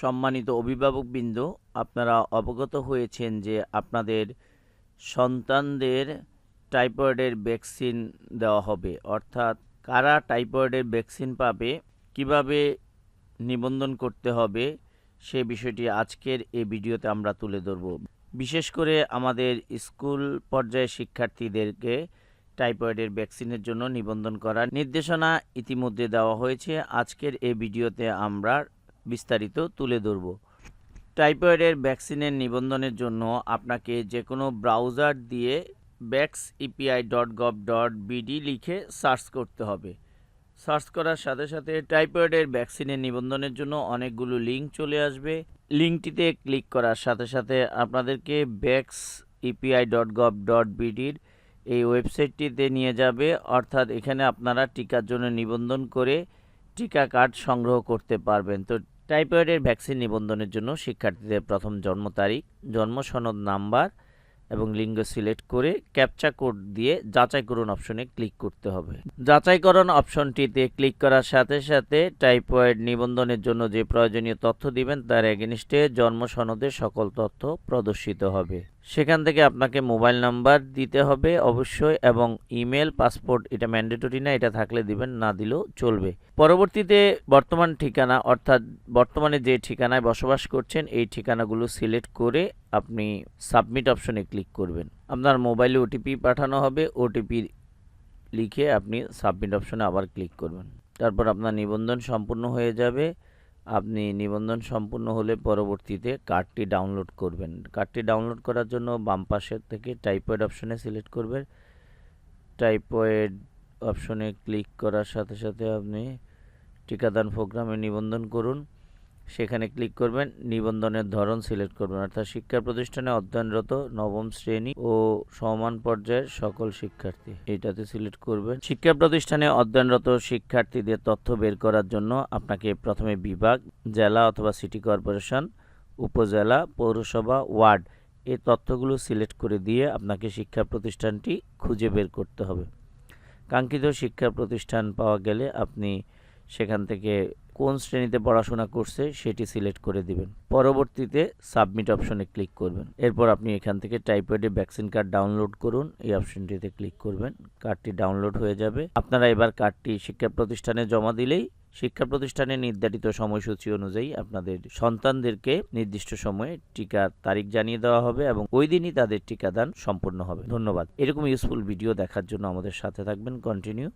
সম্মানিত অভিভাবকবৃন্দ, আপনারা অবগত হয়েছেন যে আপনাদের সন্তানদের টাইফয়েডের ভ্যাকসিন দেওয়া হবে। অর্থাৎ কারা টাইফয়েডের ভ্যাকসিন পাবে, কীভাবে নিবন্ধন করতে হবে, সে বিষয়টি আজকের এই ভিডিওতে আমরা তুলে ধরব। বিশেষ করে আমাদের স্কুল পর্যায়ে শিক্ষার্থীদেরকে টাইফয়েডের ভ্যাকসিনের জন্য নিবন্ধন করার নির্দেশনা ইতিমধ্যে দেওয়া হয়েছে। আজকের এই ভিডিওতে আমরা বিস্তারিত তুলে ধরব। টাইফয়েডের ভ্যাকসিনের নিবন্ধনের জন্য আপনাকে যে কোনো ব্রাউজার দিয়ে ব্যাক্স EPI dot gov dot BD লিখে সার্চ করতে হবে। সার্চ করার সাথে সাথে টাইফয়েডের ভ্যাকসিনের নিবন্ধনের জন্য অনেকগুলো লিঙ্ক চলে আসবে। লিঙ্কটিতে ক্লিক করার সাথে সাথে আপনাদেরকে ব্যাক্স ইপিআই ডট গভ ডট বিডির এই ওয়েবসাইটটিতে নিয়ে যাবে। অর্থাৎ এখানে আপনারা টিকার জন্য নিবন্ধন করে টিকা কার্ড সংগ্রহ করতে পারবেন। তো টাইফয়েডের ভ্যাকসিন নিবন্ধনের জন্য শিক্ষার্থীদের প্রথম জন্ম তারিখ জন্ম সনদ নাম্বার এবং লিঙ্গ সিলেক্ট করে ক্যাপচা কোড দিয়ে যাচাই করুন অপশনে ক্লিক করতে হবে। যাচাইকরণ অপশনটিতে ক্লিক করার সাথে সাথে টাইফয়েড নিবন্ধনের জন্য যে প্রয়োজনীয় তথ্য দিবেন তার এগেনিস্টে জন্ম সনদের সকল তথ্য প্রদর্শিত হবে। সেখান থেকে আপনাকে মোবাইল নাম্বার দিতে হবে অবশ্যই এবং ইমেল, পাসপোর্ট এটা ম্যান্ডেটরি না, এটা থাকলে দিবেন, না দিলেও চলবে। পরবর্তীতে বর্তমান ঠিকানা অর্থাৎ বর্তমানে যে ঠিকানায় বসবাস করছেন, এই ঠিকানাগুলো সিলেক্ট করে আপনি সাবমিট অপশনে ক্লিক করবেন। আপনার মোবাইলে ওটিপি পাঠানো হবে ওটিপি লিখে আপনি সাবমিট অপশনে আবার ক্লিক করবেন। তারপর আপনার নিবন্ধন সম্পূর্ণ হয়ে যাবে। আপনি নিবন্ধন সম্পূর্ণ হলে পরবর্তীতে কার্ডটি ডাউনলোড করবেন। কার্ডটি ডাউনলোড করার জন্য বাম পাশের থেকে টাইপয়েড অপশনে সিলেক্ট করবেন। টাইপয়েড অপশনে ক্লিক করার সাথে সাথে আপনি টিকাদান প্রোগ্রামে নিবন্ধন করুন। সেখানে ক্লিক করবেন, নিবন্ধনের ধরন সিলেক্ট করবেন। অর্থাৎ শিক্ষা প্রতিষ্ঠানে অধ্যয়নরত নবম শ্রেণি ও সমান পর্যায়ের সকল শিক্ষার্থী এটাতে সিলেক্ট করবেন। শিক্ষা প্রতিষ্ঠানে অধ্যয়নরত শিক্ষার্থীদের তথ্য বের করার জন্য আপনাকে প্রথমে বিভাগ, জেলা অথবা সিটি কর্পোরেশন, উপজেলা, পৌরসভা, ওয়ার্ড এই তথ্যগুলো সিলেক্ট করে দিয়ে আপনাকে শিক্ষা প্রতিষ্ঠানটি খুঁজে বের করতে হবে। কাঙ্ক্ষিত শিক্ষা প্রতিষ্ঠান পাওয়া গেলে আপনি সেখান থেকে কোন শ্রেণীতে পড়াশোনা করছে সেটি সিলেক্ট করে দিবেন। পরবর্তীতে সাবমিট অপশনে ক্লিক করবেন। এরপর আপনি এখান থেকে টাইপয়েডের ভ্যাকসিন কার্ড ডাউনলোড করুন। এই অপশনটিতে ক্লিক করবেন। কার্ডটি ডাউনলোড হয়ে যাবে। আপনারা এবার কার্ডটি শিক্ষা প্রতিষ্ঠানে জমা দিলেই শিক্ষা প্রতিষ্ঠানের নির্ধারিত সময়সূচি অনুযায়ী আপনাদের সন্তানদেরকে নির্দিষ্ট সময়ে টিকার তারিখ জানিয়ে দেওয়া হবে এবং ওই দিনই তাদের টিকাদান সম্পন্ন হবে। ধন্যবাদ। এরকম ইউজফুল ভিডিও দেখার জন্য আমাদের সাথে থাকবেন। কন্টিনিউ